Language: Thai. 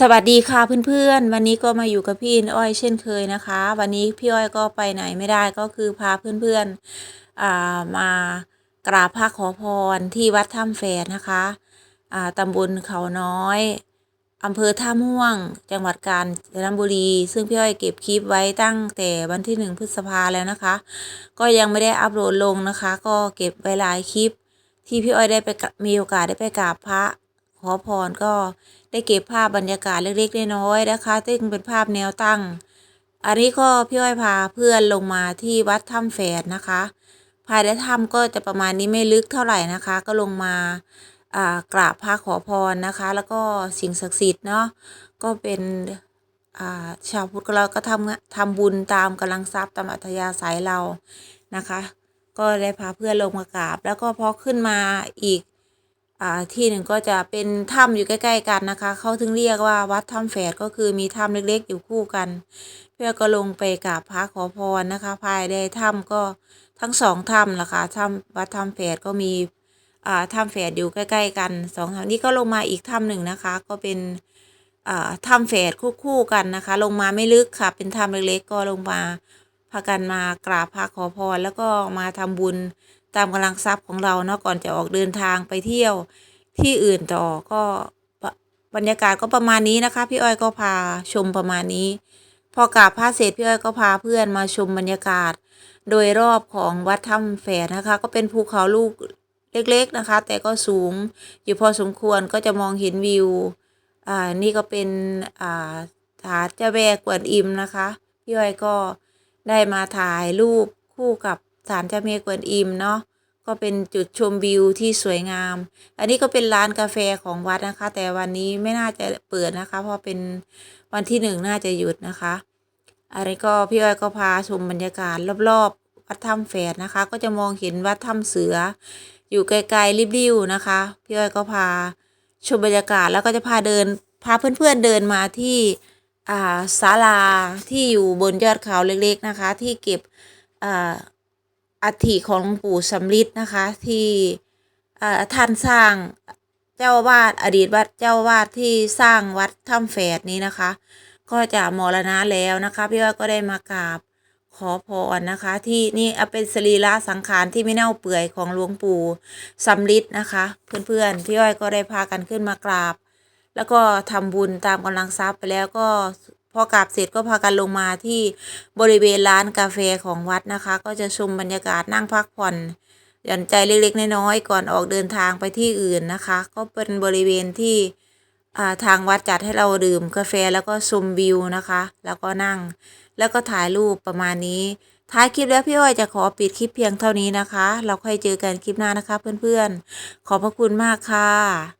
สวัสดีค่ะเพื่อนๆ วันนี้ก็มาอยู่กับพี่อ้อยเช่นเคยนะคะ วันนี้พี่อ้อยก็ไปไหนไม่ได้ก็คือพาเพื่อนๆมากราบพระขอพรที่วัดถ้ำแฝดนะคะตำบลเขาน้อยอำเภอท่าม่วง จังหวัดกาญจนบุรี ซึ่งพี่อ้อยเก็บคลิปไว้ตั้งแต่วันที่หนึ่งพฤษภาแล้วนะคะ ก็ยังไม่ได้อัปโหลดลงนะคะ ก็เก็บไว้หลายคลิป ที่พี่อ้อยได้ไปมีโอกาสได้ไปกราบพระ อพรก็ได้เก็บภาพบรรยากาศเล็กๆน้อยๆนะคะ ซึ่งเป็นภาพแนวตั้ง อันนี้ก็พี่อ้อยพาเพื่อนลงมาที่วัดถ้ำแฝดนะคะ ภายในถ้ำก็จะประมาณนี้ไม่ลึกเท่าไหร่นะคะ ก็ลงมาอ่ากราบพระขอพรนะคะ แล้วก็สิ่งศักดิ์สิทธิ์เนาะก็เป็นอ่าชาวพุทธเราก็ทำทำบุญตามกำลังทรัพย์ตามอัธยาศัยเรานะคะ ก็ได้พาเพื่อนลงมากราบ แล้วก็พอขึ้นมาอีก ที่หนึ่งก็จะเป็นถ้ำอยู่ใกล้ ๆ กันนะคะ เขาถึงเรียกว่าวัดถ้ำแฝดก็คือมีถ้ำเล็กๆ อยู่คู่กัน เพื่อก็ลงไปกราบพระขอพรนะคะ ภายในถ้ำก็ทั้งสองถ้ำล่ะค่ะถ้ำวัดถ้ำแฝดก็มีอ่าถ้ำแฝดอยู่ใกล้ ๆ กันสองถ้ำนี้ก็ลงมาอีกถ้ำหนึ่งนะคะ ก็เป็นอ่าถ้ำแฝดคู่ๆกันนะคะ ลงมาไม่ลึกค่ะ เป็นถ้ำเล็กๆ ก็ลงมาพากันมากราบพระขอพรแล้วก็มาทำบุญ ตามกำลังทรัพย์ของเราเนาะก่อนจะออกเดินทางไปเที่ยวที่อื่นต่อก็บรรยากาศก็ประมาณนี้นะคะ พี่อ้อยก็พาชมประมาณนี้ พอกราบพระเสร็จพี่อ้อยก็พาเพื่อนมาชมบรรยากาศ โดยรอบของวัดถ้ำแฝดนะคะ ก็เป็นภูเขาลูกเล็กๆนะคะ แต่ก็สูงอยู่พอสมควรก็จะมองเห็นวิวอ่านี่ก็เป็นอ่าฐาเจ้าแม่กวนอิมนะคะ พี่อ้อยก็ได้มาถ่ายรูปคู่กับ ศาลเจ้าแม่กวนอิมเนาะก็เป็นจุดชมวิวที่สวยงาม อันนี้ก็เป็นร้านกาแฟของวัดนะคะ แต่วันนี้ไม่น่าจะเปิดนะคะ เพราะเป็นวันที่หนึ่งน่าจะหยุดนะคะอันนี้ก็พี่อ้อยก็พาชมบรรยากาศรอบๆวัดถ้ำแฝดนะคะ ก็จะมองเห็นวัดถ้ำเสือ อยู่ไกลๆริบๆนะคะ พี่อ้อยก็พาชมบรรยากาศแล้วก็จะพาเดินพาเพื่อนๆเดินมาที่อ่าศาลาที่อยู่บนยอดเขาเล็กๆนะคะ ที่เก็บ อัฐิของหลวงปู่สำริดนะคะ ที่อ่าท่านสร้างเจ้าวาดอดีตวัดเจ้าวาดที่สร้างวัดถ้ำแฝดนี้นะคะ ก็จะมรณะแล้วนะคะ พี่อ้อยก็ได้มากราบขอพรนะคะ ที่นี่เป็นสรีระสังขารที่ไม่เน่าเปื่อยของหลวงปู่สำริดนะคะ เพื่อนๆพี่อ้อยก็ได้พากันขึ้นมากราบ แล้วก็ทำบุญตามกำลังทรัพย์ไปแล้วก็ พอกราบเสร็จก็พากันลงมาที่บริเวณร้านกาแฟของวัดนะคะ ก็จะชมบรรยากาศนั่งพักผ่อนหย่อนใจเล็กๆน้อยๆก่อนออกเดินทางไปที่อื่นนะคะ ก็เป็นบริเวณที่ทางวัดจัดให้เราดื่มกาแฟแล้วก็ชมวิวนะคะ แล้วก็นั่ง แล้วก็ถ่ายรูปประมาณนี้ ท้ายคลิปแล้วพี่อ้อยจะขอปิดคลิปเพียงเท่านี้นะคะ เราค่อยเจอกันคลิปหน้านะคะเพื่อนๆ ขอบพระคุณมากค่ะ